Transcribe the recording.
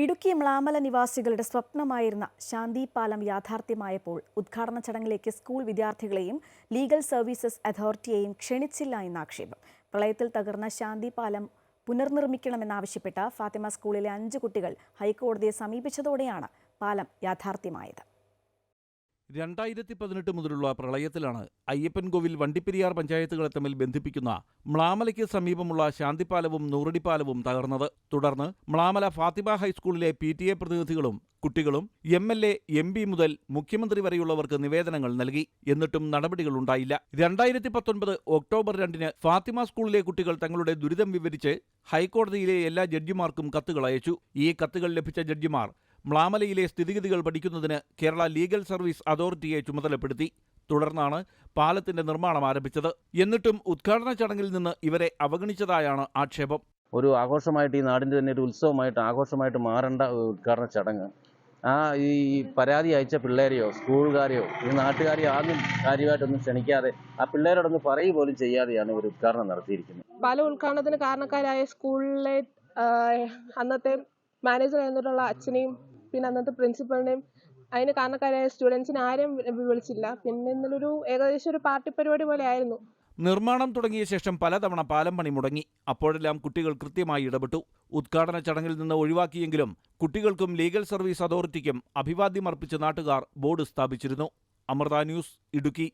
ഇടുക്കി മ്ലാമല നിവാസികളുടെ സ്വപ്നമായിരുന്ന ശാന്തി പാലം യാഥാർത്ഥ്യമായപ്പോൾ ഉദ്ഘാടന ചടങ്ങിലേക്ക് സ്കൂൾ വിദ്യാർത്ഥികളെയും ലീഗൽ സർവീസസ് അതോറിറ്റിയെയും ക്ഷണിച്ചില്ല എന്ന ആക്ഷേപം പ്രളയത്തിൽ തകർന്ന ശാന്തി പാലം പുനർനിർമ്മിക്കണമെന്നാവശ്യപ്പെട്ട ഫാത്തിമ സ്കൂളിലെ അഞ്ച് കുട്ടികൾ ഹൈക്കോടതിയെ സമീപിച്ചതോടെയാണ് പാലം യാഥാർത്ഥ്യമായത്. രണ്ടായിരത്തി പതിനെട്ട് മുതലുള്ള പ്രളയത്തിലാണ് അയ്യപ്പൻകോവിൽ വണ്ടിപ്പെരിയാർ പഞ്ചായത്തുകളെ തമ്മിൽ ബന്ധിപ്പിക്കുന്ന മ്ലാമലയ്ക്ക് സമീപമുള്ള ശാന്തിപ്പാലവും നൂറടിപ്പാലവും തകർന്നത്. തുടർന്ന് മ്ലാമല ഫാത്തിമ ഹൈസ്കൂളിലെ പി ടി എ പ്രതിനിധികളും കുട്ടികളും M L A M P മുതൽ മുഖ്യമന്ത്രി വരെയുള്ളവർക്ക് നിവേദനങ്ങൾ നൽകി. എന്നിട്ടും നടപടികളുണ്ടായില്ല രണ്ടായിരത്തി പത്തൊൻപത് ഒക്ടോബർ രണ്ടിന് ഫാത്തിമ സ്കൂളിലെ കുട്ടികൾ തങ്ങളുടെ ദുരിതം വിവരിച്ച് ഹൈക്കോടതിയിലെ എല്ലാ ജഡ്ജിമാർക്കും കത്തുകൾ അയച്ചു. ഈ കത്തുകൾ ലഭിച്ച ജഡ്ജിമാർ മ്ലാമലയിലെ സ്ഥിതിഗതികൾ പഠിക്കുന്നതിന് കേരള ലീഗൽ സർവീസ് അതോറിറ്റിയെ ചുമതലപ്പെടുത്തി. തുടർന്നാണ് പാലത്തിന്റെ നിർമ്മാണം ആരംഭിച്ചത്. എന്നിട്ടും ഉദ്ഘാടന ചടങ്ങിൽ നിന്ന് ഇവരെ അവഗണിച്ചതായാണ് ആക്ഷേപം. ഒരു ആഘോഷമായിട്ട് ഈ നാടിന്റെ തന്നെ ഒരു ഉത്സവമായിട്ട് ആഘോഷമായിട്ട് മാറേണ്ട ഉദ്ഘാടന ചടങ്ങ്. ആ ഈ പരാതി അയച്ച പിള്ളേരെയോ സ്കൂളുകാരെയോ ഈ നാട്ടുകാരെയോ ആദ്യം കാര്യമായിട്ടൊന്നും ക്ഷണിക്കാതെ ആ പിള്ളേരോടൊന്ന് പറയുക പോലും ചെയ്യാതെയാണ് ഒരു ഉദ്ഘാടനം നടത്തിയിരിക്കുന്നത്. പല ഉദ്ഘാടനത്തിന് കാരണക്കാരായ സ്കൂളിലെ അന്നത്തെ മാനേജർ ആയിരുന്നിട്ടുള്ള അച്ഛനെയും പിന്നെ അന്നത്തെ പ്രിൻസിപ്പളിനെയും അതിന് കാരണക്കാരായ സ്റ്റുഡൻസിനെ ആരെയും വിളിച്ചില്ല. പിന്നെ ഇന്നലൊരു ഏകദേശം ഒരു പാർട്ടി പരിപാടി പോലെ ആയിരുന്നു. നിർമ്മാണം തുടങ്ങിയ ശേഷം പലതവണ പാലം പണി മുടങ്ങി. അപ്പോഴെല്ലാം കുട്ടികൾ കൃത്യമായി ഇടപെട്ടു. ഉദ്ഘാടന ചടങ്ങിൽ നിന്ന് ഒഴിവാക്കിയെങ്കിലും കുട്ടികൾക്കും ലീഗൽ സർവീസ് അതോറിറ്റിക്കും അഭിവാദ്യം അർപ്പിച്ച നാട്ടുകാർ ബോർഡ് സ്ഥാപിച്ചിരുന്നു. അമൃത ന്യൂസ് ഇടുക്കി.